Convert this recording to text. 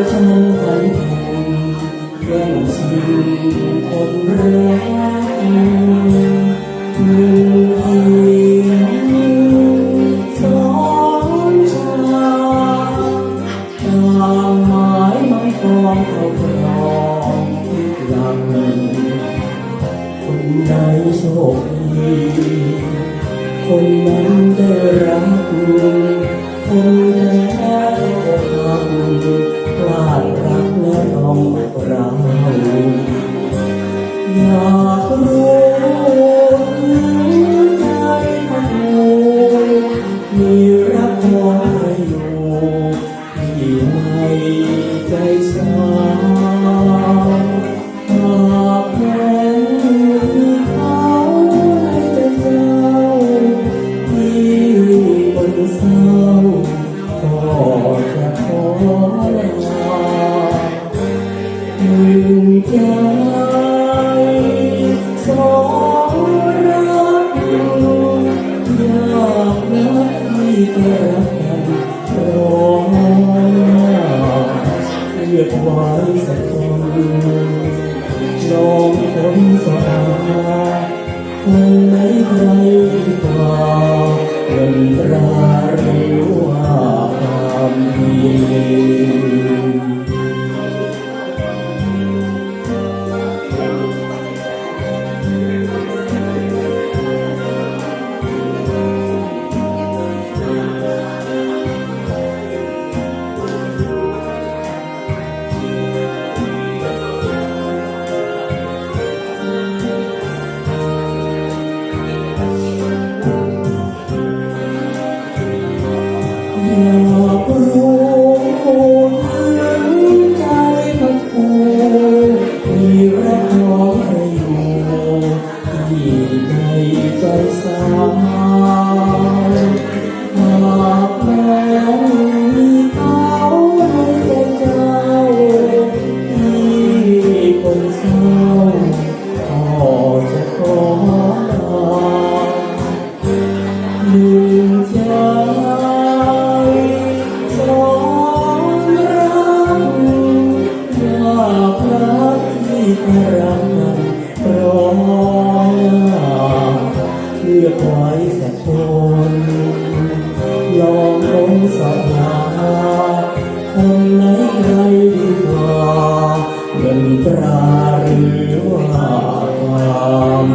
ประชันกันแย่งชิงคนรักหนึ่งเพียงสองชาตามหมายมันกองเขาครองที่หลังคนใดโชคดีคนนั้นได้รักคุณ คนแท้ก็ทำพลารักและต้องเราอยาก คนสะอาด อยากรู้ รักมันร้อนเลือกไว้แต่คนยอมล้มสายนาคนไหนใครดีกว่าเงินตราหรือว่าความ